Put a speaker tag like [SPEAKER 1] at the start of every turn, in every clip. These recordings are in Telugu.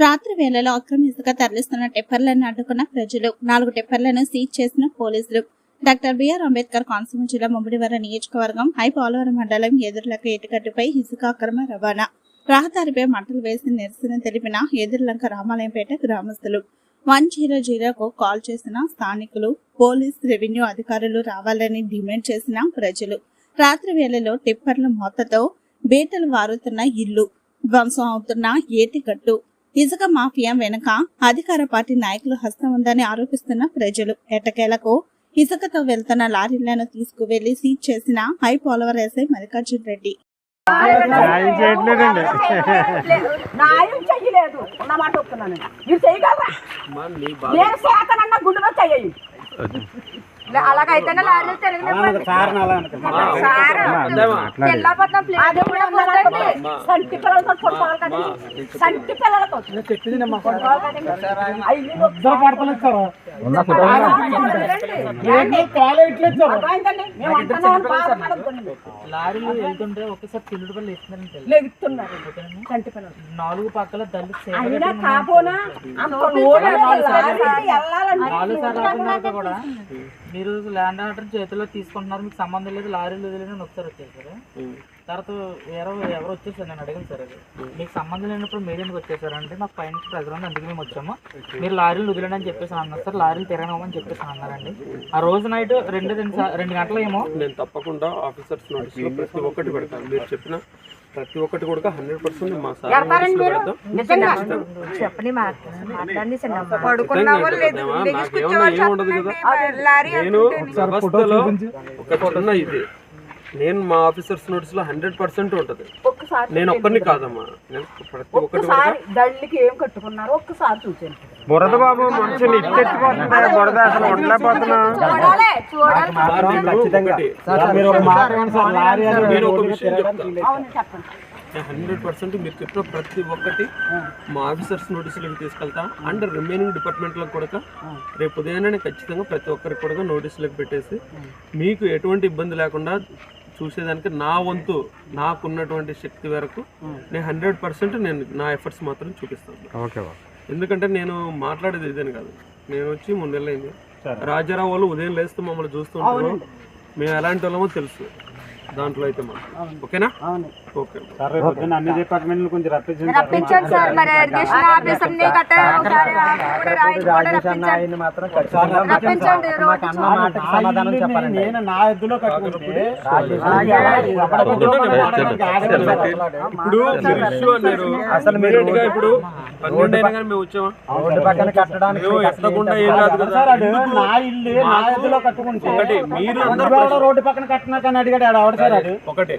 [SPEAKER 1] రాత్రి వేళలో అక్రమ ఇసుక తరలిస్తున్న టెప్పర్లను అడ్డుకున్న ప్రజలు నాలుగు టెప్పర్లను సీజ్ చేసిన పోలీసులు. డాక్టర్ బిఆర్ అంబేద్కర్ కోనసీమ జిల్లా ముంబడివర నియోజకవర్గం హై పోలవరం మండలం ఎదురులక ఏటుగట్టుపై ఇసుక అక్రమ రవాణా. రహదారిపై మంటలు వేసి నిరసన తెలిపిన ఎదురులంక రామాలయంపేట గ్రామస్తులు. వన్ జీరో జీరోకు కాల్ చేసిన స్థానికులు పోలీస్ రెవెన్యూ అధికారులు రావాలని డిమాండ్ చేసిన ప్రజలు. రాత్రి వేళలో టిప్పర్ల మోతతో బీటలు వారుతున్న ఇల్లు ధ్వంసం అవుతున్న ఏటిగట్టు ఇసుక మాఫియా వెనుక అధికార పార్టీ నాయకులు హస్తం ఉందని ఆరోపిస్తున్న ప్రజలు. ఎట్టకేలకు ఇసుకతో వెళ్తున్న లారీలను తీసుకువెళ్ళి సీజ్ చేసిన హై పోలవర్ ఎస్ఐ మల్లికార్జున్ రెడ్డి.
[SPEAKER 2] న్యాయం చేయట్లేదండి.
[SPEAKER 3] న్యాయం చెయ్యలేదు ఉన్నమాట చెప్తున్నాను మీరు చేయగలరా? నేను అలాగైతేనే లారీలు తిరగలేదు. సంటి పిల్లలతో కొట్టుకోవాలి కదండి. సంటి పిల్లలతో.
[SPEAKER 4] లారీలు వెళ్తుంటే ఒకసారి చిల్లుడు పళ్ళు
[SPEAKER 3] లెగుతున్నారు సంటి పిల్లలు.
[SPEAKER 4] నాలుగు పక్కల దళిత సేవ
[SPEAKER 3] అయినా కాపోనా వెళ్ళాలంటే
[SPEAKER 4] మీరు ల్యాండ్ ఆర్డర్ చేతిలో తీసుకుంటున్నారు మీకు సంబంధం లేదు లారీలు వదిలేని ఒకసారి వచ్చేసారు తర్వాత ఎవరో ఎవరు వచ్చేసారు నేను అడిగాను సార్ అది. మీకు సంబంధం లేనప్పుడు మీరు ఎందుకు వచ్చేసారు అంటే నాకు పైన ప్రెజర్ ఉంది అందుకు మేము వచ్చాము. మీరు లారీలు వదిలేండి అని చెప్పేసి అన్నారు సార్ లారీలు తిరగనివ్వమని చెప్పేసి అన్నారండి. ఆ రోజు నైట్ రెండు రెండు గంటలు ఏమో
[SPEAKER 5] నేను తప్పకుండా ఆఫీసర్స్ నోటీసులో ప్రతి ఒక్కటి పెడతాను. మీరు చెప్పిన ప్రతి ఒక్కటి కూడా హండ్రెడ్ పర్సెంట్ మా సార్ నేను ఒక చిన్న ఇది. నేను మా ఆఫీసర్స్ నోటీస్లో హండ్రెడ్ పర్సెంట్ ఉంటది.
[SPEAKER 3] ఒక్కసారి
[SPEAKER 5] నేను ఒక్కరిని కాదమ్మా. నేను ప్రతి ఒక్కటి కూడా
[SPEAKER 3] ఒక్కసారి దళ్ళకి ఏం కట్టుకున్నారో ఒక్కసారి చూసాను
[SPEAKER 2] బురద బాబు మనుషులు ఇచ్చెత్తిపోతుంది బురద అసలు ఉండలేకపోతున్నా
[SPEAKER 3] చూడాలి చూడాలి
[SPEAKER 5] సార్, నేను ఒకటి నేను ఒక విషయం చెప్తాను
[SPEAKER 3] అవును చెప్పండి.
[SPEAKER 5] హండ్రెడ్ పర్సెంట్ మీరు చెప్పిన ప్రతి ఒక్కటి మా ఆఫీసర్స్ నోటీసులకు తీసుకెళ్తా. అండ్ రిమైనింగ్ డిపార్ట్మెంట్లకు కూడా రేపు ఉదయాన్నే ఖచ్చితంగా ప్రతి ఒక్కరికి కూడా నోటీసులకు పెట్టేసి మీకు ఎటువంటి ఇబ్బంది లేకుండా చూసేదానికి నా వంతు నాకున్నటువంటి శక్తి వరకు నేను హండ్రెడ్ పర్సెంట్ నేను నా ఎఫర్ట్స్ మాత్రం చూపిస్తాను. ఎందుకంటే నేను మాట్లాడేది ఇదేని కాదు. నేను వచ్చి మూడు నెలలైంది. రాజారావు వాళ్ళు ఉదయం లేస్తే మమ్మల్ని చూస్తుంటారు మేము ఎలాంటి వాళ్ళమో తెలుసు. దాంట్లో అయితే మనం ఓకేనా? ఓకే.
[SPEAKER 2] సార్ రేపు పొద్దున్న అన్ని డిపార్ట్మెంట్లు కొంచెం రప్పించండి
[SPEAKER 6] రప్పించండి సార్ మరి ఇరిగేషన్ ఆఫీసర్ని గట్ట ఒకసారి కూడా రాయి- కూడా రప్పించండి. రప్పించండి రోజు
[SPEAKER 2] నేను నా ఎద్దులో కట్టుకుంటే
[SPEAKER 5] ఇప్పుడు మీరు ఇష్యూ అన్నారు. అసలు మీరు ఇప్పుడు పన్నెండు అయినా కానీ మేము వచ్చామా? మేము ఎత్తకుండా ఏం కాదు కదా.
[SPEAKER 2] సార్ అడు నా ఇల్లు నా ఎద్దులో కట్టుకుంటే
[SPEAKER 5] ఒకటి మీరు అందరూ
[SPEAKER 2] రోడ్డు పక్కన కట్టినా కానీ అడిగాడు అది
[SPEAKER 5] ఒకటే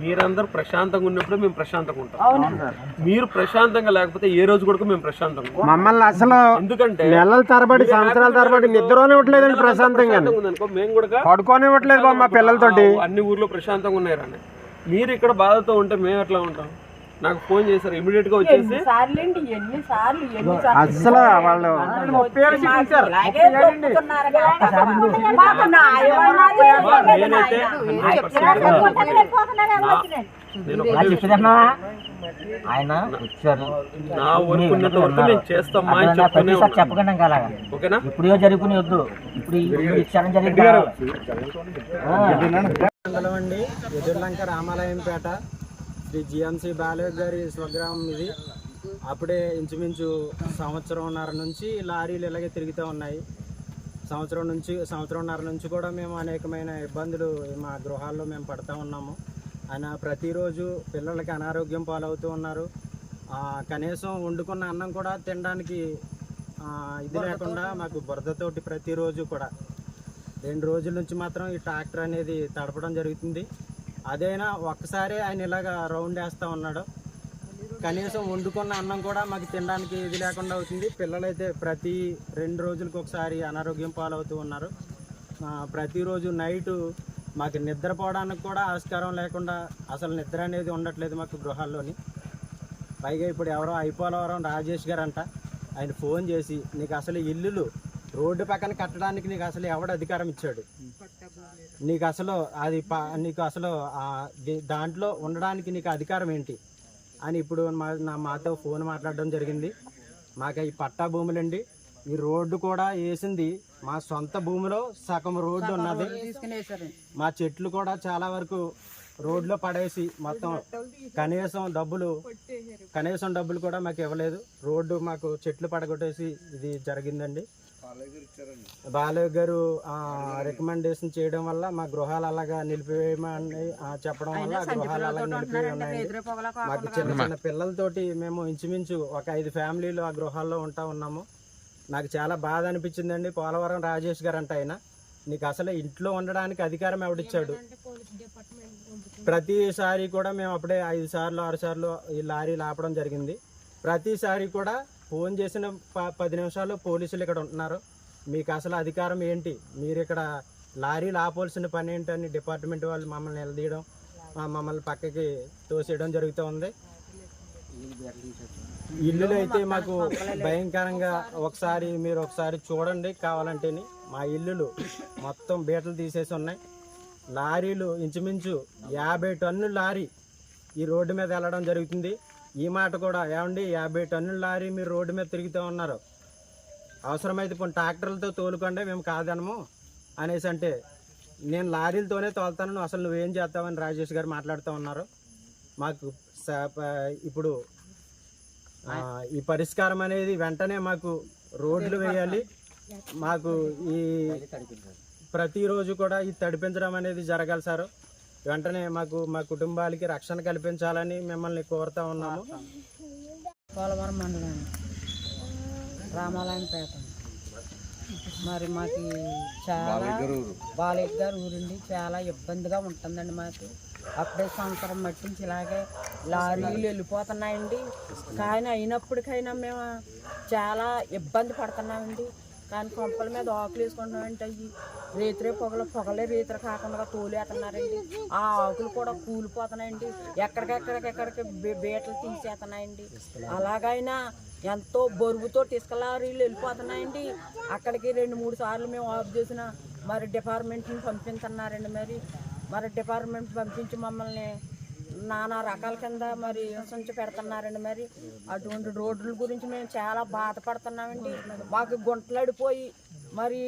[SPEAKER 5] మీరందరూ ప్రశాంతంగా ఉన్నప్పుడు మేము ప్రశాంతంగా ఉంటాం. మీరు ప్రశాంతంగా లేకపోతే ఏ రోజు కూడా మేము ప్రశాంతంగా ఉంటాం.
[SPEAKER 2] మమ్మల్ని అసలు
[SPEAKER 5] ఎందుకంటే
[SPEAKER 2] నెలల తరబడి సంవత్సరాల తరబడి నిద్రనే ఇవ్వట్లేదండి ప్రశాంతంగా
[SPEAKER 5] ప్రశాంతంగా ఉందనుకో మేము కూడా
[SPEAKER 2] పడుకోనివ్వట్లేదు మా పిల్లలతోటి?
[SPEAKER 5] అన్ని ఊర్లో ప్రశాంతంగా ఉన్నాయి రండి మీరు ఇక్కడ బాధతో ఉంటే మేము ఎట్లా ఉంటాం? నాకు ఫోన్ చేశారు ఇమీడియట్గా వచ్చేసి
[SPEAKER 2] అసలు వాళ్ళు
[SPEAKER 3] ఇలాగే తొక్కుతున్నారు కదా. మాకు న్యాయం అన్నది ఏం లేదు
[SPEAKER 5] నేనైతే
[SPEAKER 3] నాయన.
[SPEAKER 5] 100% నేను ఒకటే
[SPEAKER 4] ఆయన వచ్చారు
[SPEAKER 5] నా వర్క్ నేను చేస్తామా.
[SPEAKER 4] చెప్పకుండా అలాగా
[SPEAKER 5] ఓకేనా
[SPEAKER 4] ఇప్పుడు జరుగుకునే వద్దు ఇప్పుడు ఇచ్చారని జరిగింది
[SPEAKER 7] ఎదుర్లంక రామాలయంపేట శ్రీ జిఎంసి బాలయ్య గారి స్వగ్రామం ఇది. అప్పుడే ఇంచుమించు సంవత్సరంన్నర నుంచి లారీలు ఇలాగే తిరుగుతూ ఉన్నాయి. సంవత్సరం నుంచి సంవత్సరంన్నర నుంచి కూడా మేము అనేకమైన ఇబ్బందులు మా గృహాల్లో మేము పడుతూ ఉన్నాము. ఆయన ప్రతిరోజు పిల్లలకి అనారోగ్యం పాలవుతూ ఉన్నారు. కనీసం వండుకున్న అన్నం కూడా తినడానికి ఇది లేకుండా మాకు బురదతోటి ప్రతిరోజు కూడా. రెండు రోజుల నుంచి మాత్రం ఈ ట్రాక్టర్ అనేది తడపడం జరుగుతుంది. అదైనా ఒక్కసారి ఆయన ఇలాగ రౌండ్ వేస్తూ ఉన్నాడు. కనీసం వండుకున్న అన్నం కూడా మాకు తినడానికి ఇది లేకుండా అవుతుంది. పిల్లలైతే ప్రతి రెండు రోజులకు ఒకసారి అనారోగ్యం పాలవుతూ ఉన్నారు. ప్రతిరోజు నైటు మాకు నిద్రపోవడానికి కూడా ఆస్కారం లేకుండా అసలు నిద్ర అనేది ఉండట్లేదు మాకు గృహాల్లోని. పైగా ఇప్పుడు ఎవరో అయిపోలవరం రాజేష్ గారు అంట ఆయన ఫోన్ చేసి నీకు అసలు ఇల్లులు రోడ్డు పక్కన కట్టడానికి నీకు అసలు ఎవడు అధికారం ఇచ్చాడు? నీకు అసలు అది నీకు అసలు దాంట్లో ఉండడానికి నీకు అధికారం ఏంటి? అని ఇప్పుడు మా నా మాతో ఫోన్ మాట్లాడడం జరిగింది. మాకు ఈ పట్టా భూములండి. ఈ రోడ్డు కూడా వేసింది. మా సొంత భూమిలో సగం రోడ్డు ఉన్నది. మా చెట్లు కూడా చాలా వరకు రోడ్లో పడేసి మొత్తం కనీసం డబ్బులు కనీసం డబ్బులు కూడా మాకు ఇవ్వలేదు. రోడ్డు మాకు చెట్లు పడగొట్టేసి ఇది జరిగిందండి. బాలయ్య గారు రికమెండేషన్ చేయడం వల్ల మా గృహాలు అలాగా నిలిపివేయమని ఆ, చెప్పడం వల్ల గృహాలు అలాగా నిలిపివేయి ఉన్నాయండి మాకు చిన్న చిన్న పిల్లలతోటి మేము ఇంచుమించు ఒక ఐదు ఫ్యామిలీలు ఆ గృహాల్లో ఉంటా ఉన్నాము. నాకు చాలా బాధ అనిపించిందండి. పోలవరం రాజేష్ గారు అంటే ఆయన. నీకు అసలు ఇంట్లో ఉండడానికి అధికారం ఎవడిచ్చాడు? ప్రతిసారి కూడా మేము అప్పుడే ఐదు సార్లు ఆరు సార్లు ఈ లారీలు ఆపడం జరిగింది. ప్రతిసారి కూడా ఫోన్ చేసిన ప- పది నిమిషాలు పోలీసులు ఇక్కడ ఉంటున్నారు. మీకు అసలు అధికారం ఏంటి? మీరు ఇక్కడ లారీలు ఆపాల్సిన పని ఏంటని డిపార్ట్మెంట్ వాళ్ళు మమ్మల్ని నిలదీయడం మమ్మల్ని పక్కకి తోసేయడం జరుగుతూ ఉంది. ఇల్లులు అయితే మాకు భయంకరంగా ఒకసారి మీరు ఒకసారి చూడండి కావాలంటేని. మా ఇల్లులు మొత్తం బీటలు తీసేసి ఉన్నాయి. లారీలు ఇంచుమించు యాభై టన్నుల లారీ ఈ రోడ్డు మీద వెళ్ళడం జరుగుతుంది. ఈ మాట కూడా ఏమండి యాభై టన్నుల లారీ మీరు రోడ్డు మీద తిరుగుతూ ఉన్నారు. అవసరమైతే కొన్ని ట్రాక్టర్లతో తోలుకోండి మేము కాదనము అనేసి అంటే నేను లారీలతోనే తోలుతాను అసలు నువ్వేం చేస్తావని రాజేష్ గారు మాట్లాడుతూ ఉన్నారు. మాకు ఇప్పుడు ఈ పరిష్కారం అనేది వెంటనే మాకు రోడ్లు వేయాలి. మాకు ఈ ప్రతిరోజు కూడా ఈ తడిపించడం అనేది జరగాలి సార్. వెంటనే మాకు మా కుటుంబాలకి రక్షణ కల్పించాలని మిమ్మల్ని కోరుతా ఉన్నాము.
[SPEAKER 6] పోలవరం మండలం రామాలయంపేట. మరి మాకు చాలా బాలయ్య గారు ఊరండి. చాలా ఇబ్బందిగా ఉంటుందండి మాకు. అప్పుడే సంవత్సరం మట్టించి ఇలాగే లారీలు వెళ్ళిపోతున్నాయండి. కానీ అయినప్పటికైనా మేము చాలా ఇబ్బంది పడుతున్నామండి. కానీ కొంపల మీద ఆకులు వేసుకుంటున్నామంటే అవి రేతిరే పొగలు పొగలే రేతిరి కాకుండా తోలేస్తున్నారండి. ఆ ఆకులు కూడా కూలిపోతున్నాయండి. ఎక్కడికెక్కడికెక్కడికి బీ- బీటలు తీసేస్తున్నాయండి. అలాగైనా ఎంతో బరువుతో ఇసుక లారీలు వెళ్ళిపోతున్నాయండి. అక్కడికి రెండు మూడు సార్లు మేము ఆఫ్ చేసిన మరి డిపార్ట్మెంట్ని పంపిస్తున్నారండి మరి. మరి డిపార్ట్మెంట్ పంపించి మమ్మల్ని నానా రకాల కింద మరి హింసించి పెడుతున్నారండి మరి. అటువంటి రోడ్ల గురించి మేము చాలా బాధపడుతున్నామండి. మాకు గుంటలాడిపోయి మరి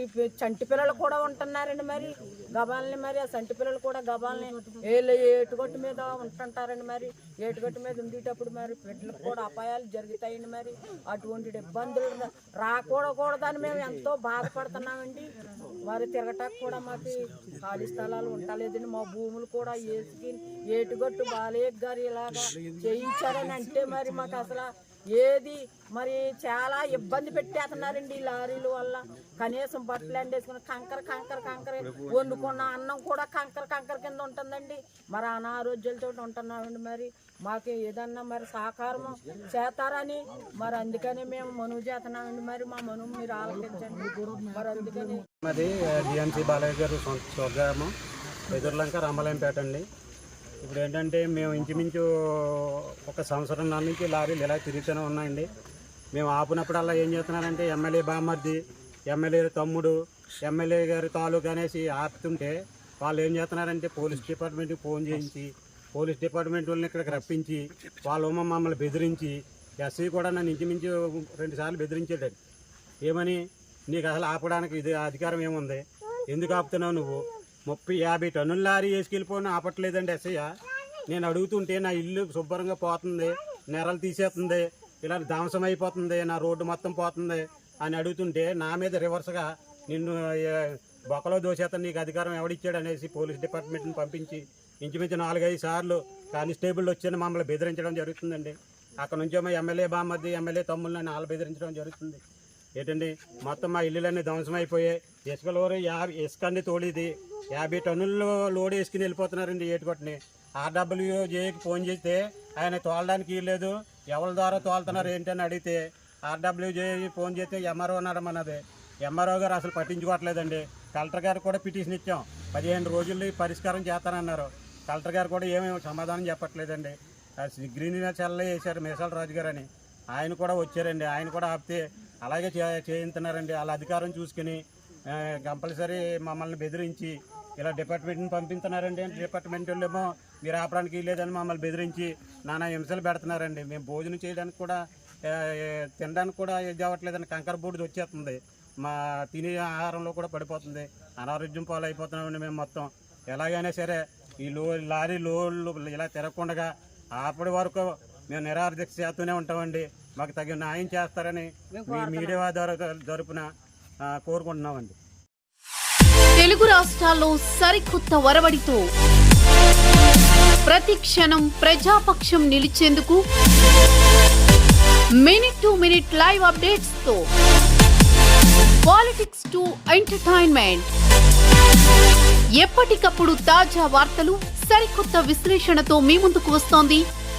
[SPEAKER 6] చంటి పిల్లలు కూడా ఉంటున్నారండి మరి. గబాల్ని మరి ఆ చంటి పిల్లలు కూడా గబాల్ని ఏళ్ళు ఏటుగట్టు మీద ఉంటుంటారండి మరి. ఏటుగట్టు మీద ఉండేటప్పుడు మరి బిడ్డలకు కూడా అపాయాలు జరుగుతాయండి మరి. అటువంటి ఇబ్బందులు రాకూడకూడదని మేము ఎంతో బాధపడుతున్నామండి. మరి తిరగటానికి కూడా మాకు ఖాళీ స్థలాలు ఉండలేదండి. మా భూములు కూడా ఏసుకి ఏటుగట్టు బాలయ్య గారు ఇలాగా చేయించారని అంటే మరి మాకు అసలు ఏది మరి చాలా ఇబ్బంది పెట్టేస్తున్నారండి ఈ లారీల వల్ల. కనీసం బట్టలు ఎండేసుకుని కంకర కంకర కంకర వండుకున్న అన్నం కూడా కంకర కంకర కింద ఉంటుందండి. మరి అనారోగ్యాలతో ఉంటున్నామండి మరి. మాకు ఏదన్నా మరి సహకారం చేస్తారని మరి అందుకని మేము మనువు చేస్తున్నామండి మరి. మా మనువు మీరు ఆలోచించండి మరి అందుకని
[SPEAKER 7] మాది డిఎంసీ బాలయ్య గారు సొంత స్వగ్రామం ఎదుర్లంక రామలయంపేట అండి. ఇప్పుడు ఏంటంటే మేము ఇంచుమించు ఒక సంవత్సరం నుంచి లారీలు ఇలా తిరుగుతూనే ఉన్నాయండి. మేము ఆపినప్పుడల్లా ఏం చేస్తున్నారంటే ఎమ్మెల్యే బామర్ది ఎమ్మెల్యే తమ్ముడు ఎమ్మెల్యే గారి తాలూకా అనేసి ఆపుతుంటే వాళ్ళు ఏం చేస్తున్నారంటే పోలీస్ డిపార్ట్మెంట్కి ఫోన్ చేయించి పోలీస్ డిపార్ట్మెంట్ వాళ్ళని ఇక్కడికి రప్పించి వాళ్ళ ఉమ్మ మమ్మల్ని బెదిరించి ఎస్సీ కూడా నన్ను ఇంచుమించు రెండుసార్లు బెదిరించాడండి. ఏమని నీకు అసలు ఆపడానికి ఇది అధికారం ఏముంది? ఎందుకు ఆపుతున్నావు నువ్వు? ముప్పై యాభై టన్నుల లారీ వేసుకెళ్ళిపోయినా ఆపట్లేదండి ఎస్ఐ నేను అడుగుతుంటే నా ఇల్లు శుభ్రంగా పోతుంది నెరలు తీసేస్తుంది ఇలా ధ్వంసం అయిపోతుంది నా రోడ్డు మొత్తం పోతుంది అని అడుగుతుంటే నా మీద రివర్స్గా నిన్ను బొక్కలో దోసేస్తాను నీకు అధికారం ఎవడిచ్చాడు అనేసి పోలీస్ డిపార్ట్మెంట్ని పంపించి ఇంచుమించు నాలుగైదు సార్లు కానిస్టేబుల్ వచ్చి మమ్మల్ని బెదిరించడం జరుగుతుందండి. అక్కడ నుంచేమో ఎమ్మెల్యే బామ్మది ఎమ్మెల్యే తమ్ముళ్ళని వాళ్ళు బెదిరించడం జరుగుతుంది. ఏంటండి? మొత్తం మా ఇల్లులన్నీ ధ్వంసం ఇసుక లోరీ యాభై ఇసుక అన్ని తోలిది. యాభై టన్నుల్లో లోడ్ వేసుకుని వెళ్ళిపోతున్నారండి ఏటుకొట్టని ఆర్డబ్ల్యూ జేకి ఫోన్ చేస్తే ఆయన తోలడానికి లేదు. ఎవరి ద్వారా తోలుతున్నారు ఏంటని అడిగితే ఆర్డబ్ల్యూ ఫోన్ చేస్తే ఎంఆర్ఓ అన్నది ఎంఆర్ఓ గారు అసలు పట్టించుకోవట్లేదండి. కలెక్టర్ గారు కూడా పిటిషన్ ఇచ్చాం. పదిహేను రోజుల్లో పరిష్కారం చేస్తానన్నారు. కలెక్టర్ గారు కూడా ఏమేమి సమాధానం చెప్పట్లేదండి. గ్రీన్ చల్ల వేశారు మేసాల రాజు గారు అని ఆయన కూడా వచ్చారండి. ఆయన కూడా ఆపితే అలాగే చే చేయించున్నారండి వాళ్ళ అధికారం చూసుకుని కంపల్సరీ మమ్మల్ని బెదిరించి ఇలా డిపార్ట్మెంట్ని పంపిస్తున్నారండి. డిపార్ట్మెంట్ వాళ్ళేమో
[SPEAKER 8] మీరు ఆపడానికి లేదని మమ్మల్ని బెదిరించి నానా హింసలు పెడుతున్నారండి. మేము భోజనం చేయడానికి కూడా తినడానికి కూడా ఇది అవ్వట్లేదండి కంకర బూడిది వచ్చేస్తుంది. మా తినే ఆహారంలో కూడా పడిపోతుంది. అనారోగ్యం పాలు అయిపోతున్నామండి మేము మొత్తం. ఎలాగైనా సరే ఈ లో లారీ లోళ్ళు ఇలా తిరగకుండా అప్పటి వరకు మేము నిరార్థక చేస్తూనే ఉంటామండి. మాకు తగిన న్యాయం చేస్తారని మీ మీడియా ద్వారా జరుపున కోరుకుంటున్నామండి.
[SPEAKER 9] తెలుగు రాష్ట్రాల్లో సరికొత్త వరవడితో ప్రతి క్షణం ప్రజాపక్షం నిలిచేందుకు మినిట్ టు మినిట్ లైవ్ అప్డేట్స్తో పాలిటిక్స్ టు ఎంటర్టైన్మెంట్. ఎప్పటికప్పుడు తాజా వార్తలు సరికొత్త విశ్లేషణతో మీ ముందుకు వస్తోంది